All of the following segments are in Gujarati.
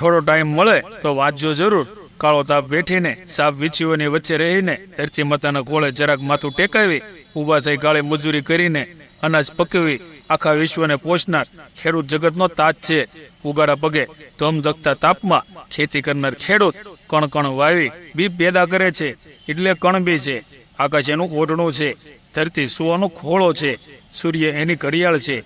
થોડો ટાઈમ મળે તો વાંચજો જરૂર. કાળો તાપ વેઠીને સાપ વીછીઓની વચ્ચે રહીને ધરતી માતાના કોળે જરાક માથું ટેકાવી, ઊભા થઈ કાળી મજૂરી કરીને અનાજ પકવી, આખા વિશ્વને પોષનાર ખેડૂત જગતનો તાજ છે. ઉગાડા પગે ધમધકતા તાપમાં ખેતી કરનાર ખેડૂત કણ કણ વાવી બી પેદા કરે છે. એટલે કણ બી છે. આકાશ એનું ઓઢણું છે. ધરતી સુવાનો ખોળો છે. સૂર્ય એની ઘડિયાળ છે.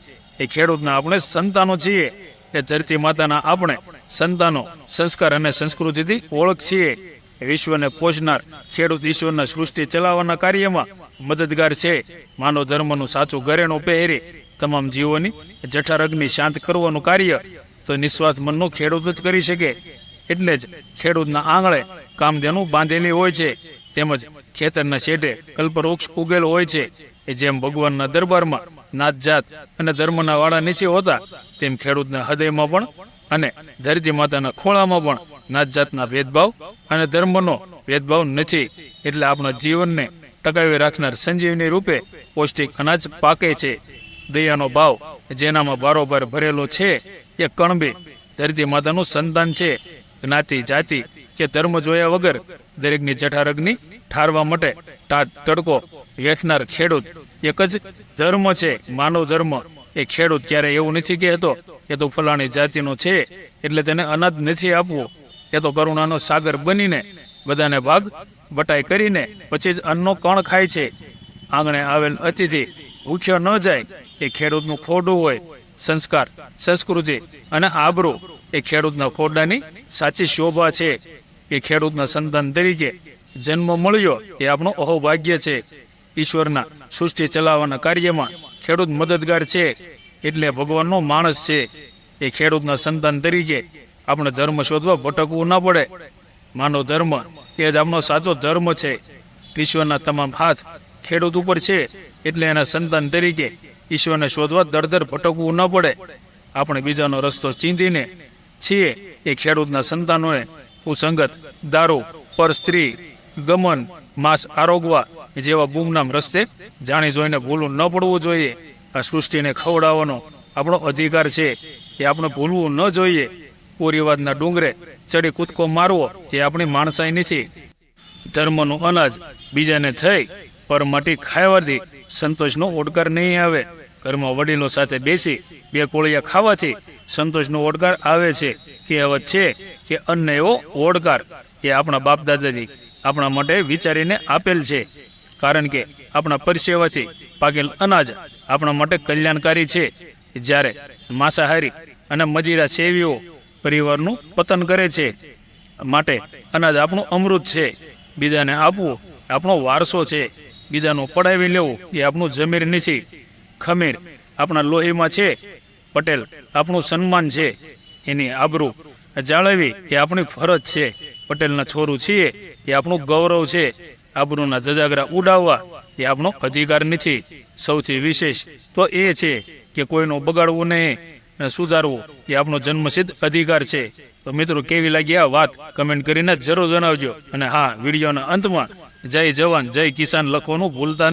એ ખેડૂતના આપણે સંતાનો છીએ. એ ધરતી માતાના આપણે સંતાનો, સંસ્કાર અને સંસ્કૃતિથી ઓળખ છીએ. વિશ્વને પોષનાર ખેડૂત ઈશ્વરના સૃષ્ટિ ચલાવવાના કાર્યમાં મદદગાર છે. માનવ ધર્મનું સાચું ઘરેણું પહેરી તમામ જીવોની જઠારગ્નિ શાંત કરવાનું કાર્ય તો નિસ્વાર્થ મનનો ખેડૂત જ કરી શકે. એટલે જ ખેડૂતના આંગળે કામધેનું બાંધેલી હોય છે. તેમજ ખેતરના શેઢે કલ્પવૃક્ષ ઉગેલો હોય છે. જેમ ભગવાનના દરબારમાં નાત જાત અને ધર્મના વાળા નીચે હોતા તેમ ખેડૂતના હૃદયમાં પણ અને ધરતી માતાના ખોળામાં પણ નાત જાતના ભેદભાવ અને ધર્મનો ભેદભાવ નથી. એટલે આપણા જીવનને ટકાવી રાખનાર સંજીવની રૂપે પૌષ્ટિક અનાજ પાકે છે. દયાનો ભાવ જેનામાં બારોબાર ભરેલો છે એ કણબી ધરતી માતાનું સંતાન છે. જ્ઞાતિ, જાતિ કે ધર્મ જોયા વગર દરેકની જઠારગની ઠારવા માટે ટાટ તડકો વેઠનાર ખેડૂત એક જ ધર્મ છે, માનવ ધર્મ. એ ખેડૂત ક્યારે એવું નથી કહેતો કે તો ફલાણી જાતિનો છે, એટલે તેને અનાજ નથી આપવું. એ તો કરુણાનો સાગર બનીને બધાને ભાગ બટાઈ કરીને પછી જ અન્નનો કણ ખાય છે. આંગણે આવેલ અતિથિ ભૂખ્યો ન જાય એ ખેડૂતનું ખોડું હોય. સંસ્કાર, સંસ્કૃતિ અને આબરૂ એ ખેડૂતના ખોડાની સાચી શોભા છે. એ ખેડૂતના સંતાન તરીકે જન્મ મળ્યો એ આપણો અહોભાગ્ય છે. ઈશ્વરના સૃષ્ટિ ચલાવવાના કાર્યમાં ખેડૂત મદદગાર છે. એટલે ભગવાનનો માણસ છે. એ ખેડૂતના સંતાન તરીકે આપણે ધર્મ શોધવા ભટકવું ન પડે. માનવ ધર્મ એ જ આપણો સાચો ધર્મ છે. ઈશ્વરના તમામ હાથ ખેડૂત ઉપર છે. એટલે એના સંતાન તરીકે ઈશ્વરને શોધવા દરદર ભટકવું ન પડે. આપણે બીજાનો રસ્તો ચીંધીને છીએ. એ ખેડૂતના સંતાનોએ કુસંગત દારૂ પર સ્ત્રી ગમન, માંસ આરોગવા જેવા ગુમનામ રસ્તે જાણી જોઈને ભૂલું ન પડવું જોઈએ. આ સૃષ્ટિને ખવડાવવાનો આપણો અધિકાર છે એ આપણે ભૂલવું ન જોઈએ. પૂરીવાદના ડુંગરે ચડી કૂદકો મારવો એ આપણી માણસાઈ નથી ધર્મનું અનાજ બીજાને થઈ પર માટી ખાવાથી સંતોષનો ઓડકાર નહીં આવે. ઘરમાં વડીલો સાથે બેસી બે કોળિયા ખાવાથી સંતોષનો ઓડકાર આવે છે. કહેવત છે કે અન્ન એવો ઓડકાર એ આપણા બાપ દાદાજી આપણા માટે વિચારીને આપેલ છે. કારણ કે આપણા પરસેવાથી પાકેલ અનાજ આપણા માટે કલ્યાણકારી છે. જ્યારે માંસાહારી અને મજીરા સેવીઓ પરિવારનું પતન કરે છે. માટે અનાજ આપણું અમૃત છે. બીજાને આપવું આપણો વારસો છે. બીજાનું પડાવી લેવું એ આપણું જમીર નથી. ખમીર આપણા લોહીમાં છે. પટેલ આપણું સન્માન છે. એની આબરૂ જાળવવી એ આપણી ફરજ છે. પટેલના છોરું છીએ એ આપણું ગૌરવ છે. આબરૂના જજાગરા ઉડાવવા એ આપણો અધિકાર નથી. સૌથી વિશેષ તો એ છે કે કોઈનો બગાડવું નહીં અને સુધારવું એ આપણો જન્મસિદ્ધ અધિકાર છે. તો મિત્રો, કેવી લાગી આ વાત? કમેન્ટ કરીને જરૂર જણાવજો. અને હા, વિડીયોના અંતમાં જય જવાન, જય કિસાન લખવાનું ભૂલતા